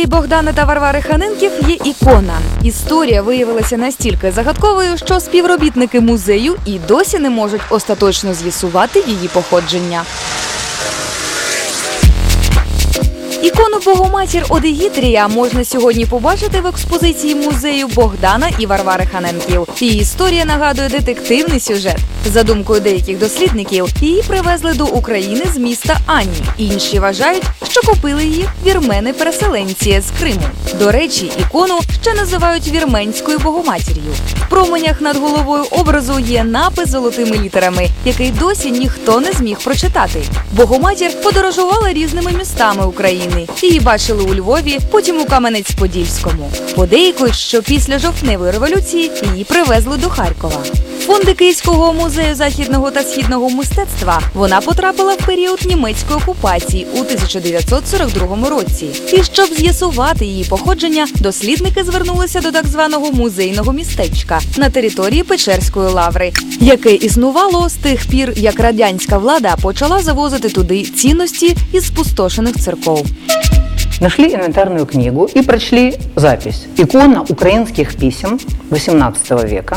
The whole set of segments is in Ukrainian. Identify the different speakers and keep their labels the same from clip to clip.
Speaker 1: музеї Богдана та Варвари Ханенків є ікона. Історія виявилася настільки загадковою, що співробітники музею і досі не можуть остаточно з'ясувати її походження. Ікону Богоматір Одегітрія можна сьогодні побачити в експозиції музею Богдана і Варвари Ханенків. Її історія нагадує детективний сюжет. За думкою деяких дослідників, її привезли до України з міста Ані. Інші вважають, що купили її вірмени-переселенці з Криму. До речі, ікону ще називають вірменською богоматір'ю. В променях над головою образу є напис золотими літерами, який досі ніхто не зміг прочитати. Богоматір подорожувала різними містами України. Її бачили у Львові, потім у Кам'янець-Подільському. Подейкують, що після жовтневої революції її привезли до Харкова. Фонди Київського музею західного та східного мистецтва вона потрапила в період німецької окупації у 1942 році. І щоб з'ясувати її походження, дослідники звернулися до так званого музейного містечка на території Печерської лаври, яке існувало з тих пір, як радянська влада почала завозити туди цінності із спустошених церков.
Speaker 2: Нашли инвентарную книгу и прочли запись. Икона украинских писем XVIII века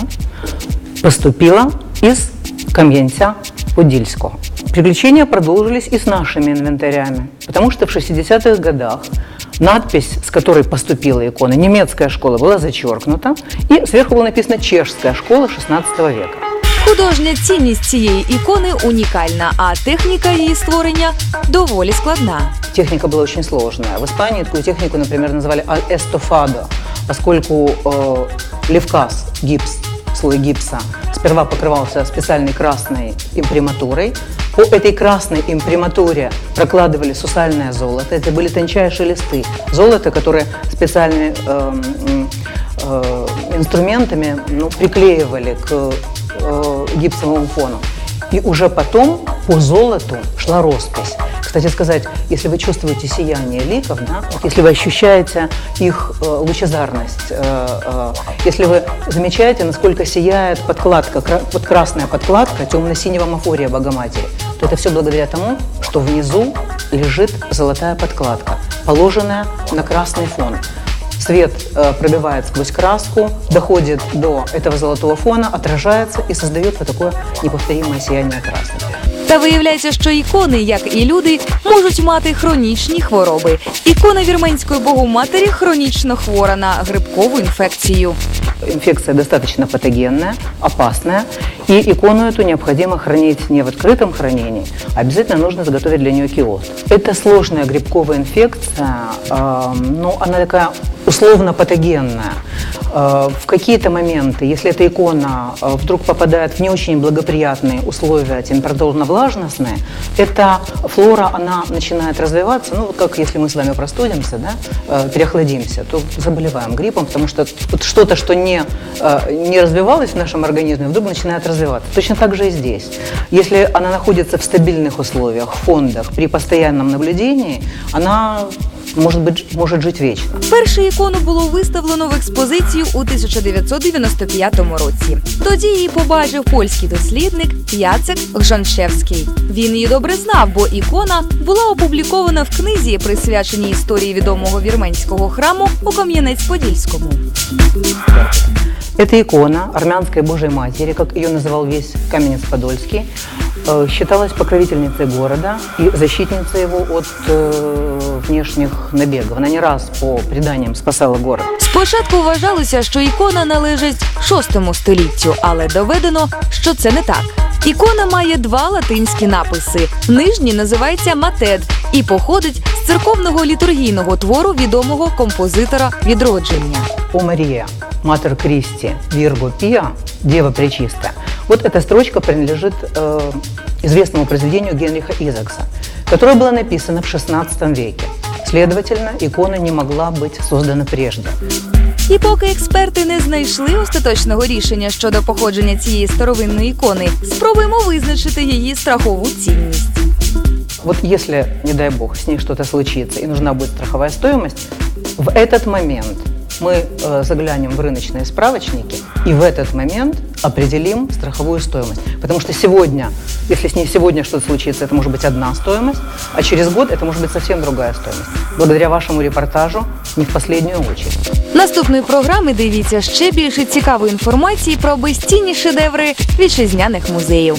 Speaker 2: поступила из Кам'янця Подільського. Приключения продолжились и с нашими инвентарями, потому что в 60-х годах надпись, с которой поступила икона, немецкая школа, была зачеркнута, и сверху было написано чешская школа 16 века.
Speaker 1: Художня цінність цієї ікони унікальна, а техніка її створення доволі складна.
Speaker 2: Техника была очень сложная. В Испании такую технику, например, называли «аль эстофадо», поскольку э, левказ, гипс, слой гипса, сперва покрывался специальной красной имприматурой. По этой красной имприматуре прокладывали сусальное золото. Это были тончайшие листы золота, которые специальными э, м, э, инструментами ну, приклеивали к э, гипсовому фону. И уже потом по золоту шла роспись. Кстати сказать, если вы чувствуете сияние ликов, да, если вы ощущаете их э, лучезарность, э, э, если вы замечаете, насколько сияет подкладка, кра- вот красная подкладка темно-синего мафория Богоматери, то это все благодаря тому, что внизу лежит золотая подкладка, положенная на красный фон. Свет э, пробивает сквозь краску, доходит до этого золотого фона, отражается и создает вот такое неповторимое сияние красного.
Speaker 1: Та виявляється, що ікони, як і люди, можуть мати хронічні хвороби. Ікона вірменської богоматері хронічно хвора на грибкову інфекцію.
Speaker 2: Инфекция достаточно патогенная, опасная, и икону эту необходимо хранить не в открытом хранении, а обязательно нужно заготовить для нее киоск. Это сложная грибковая инфекция, э, ну, она такая условно патогенная. Э, в какие-то моменты, если эта икона э, вдруг попадает в не очень благоприятные условия температурно-влажностные, эта флора, она начинает развиваться, ну, как если мы с вами простудимся, да, э, переохладимся, то заболеваем гриппом, потому что что-то, что не, не развивалось в нашем организме, вдруг начинает развиваться. Точно так же и здесь. Если она находится в стабильных условиях, в фондах, при постоянном наблюдении, она может, быть, может жить вечно.
Speaker 1: Першу ікону було виставлено в експозицію у 1995 році. Тоді її побачив польський дослідник Яцек Гжаншевський. Він її добре знав, бо ікона була опублікована в книзі, присвяченій історії відомого вірменського храму у Кам'янець-Подільському.
Speaker 2: Эта икона армянской Божьей Матери, как ее называл весь Каменец-Подольский, э, считалась покровительницей города и защитницей его от э, внешних набегов. Она не раз по преданиям спасала город.
Speaker 1: Спочатку вважалося, що ікона належить VI століттю, але доведено, що це не так. Ікона має два латинські написи. Нижній називається Матед і походить з церковного літургійного твору відомого композитора відродження.
Speaker 2: О Мария, Матер Кристи, Вирго Пия, Дева Пречистая. Вот эта строчка принадлежит э, известному произведению Генриха Изакса, которое было написано в XVI веке. Следовательно, икона не могла быть создана прежде.
Speaker 1: І поки експерти не знайшли остаточного рішення щодо походження цієї старовинної ікони, спробуємо визначити її страхову цінність.
Speaker 2: Вот если, не дай бог, с ней что-то случится и нужна будет страховая стоимость, в этот момент мы э, заглянем в рыночные справочники, и в этот момент определим страховую стоимость. Потому что сегодня, если с ней сегодня что-то случится, это может быть одна стоимость, а через год это может быть совсем другая стоимость. Благодаря вашему репортажу не в последнюю очередь.
Speaker 1: Наступної програми дивіться ще більше цікавої інформації про безцінні шедеври вітчизняних музеїв.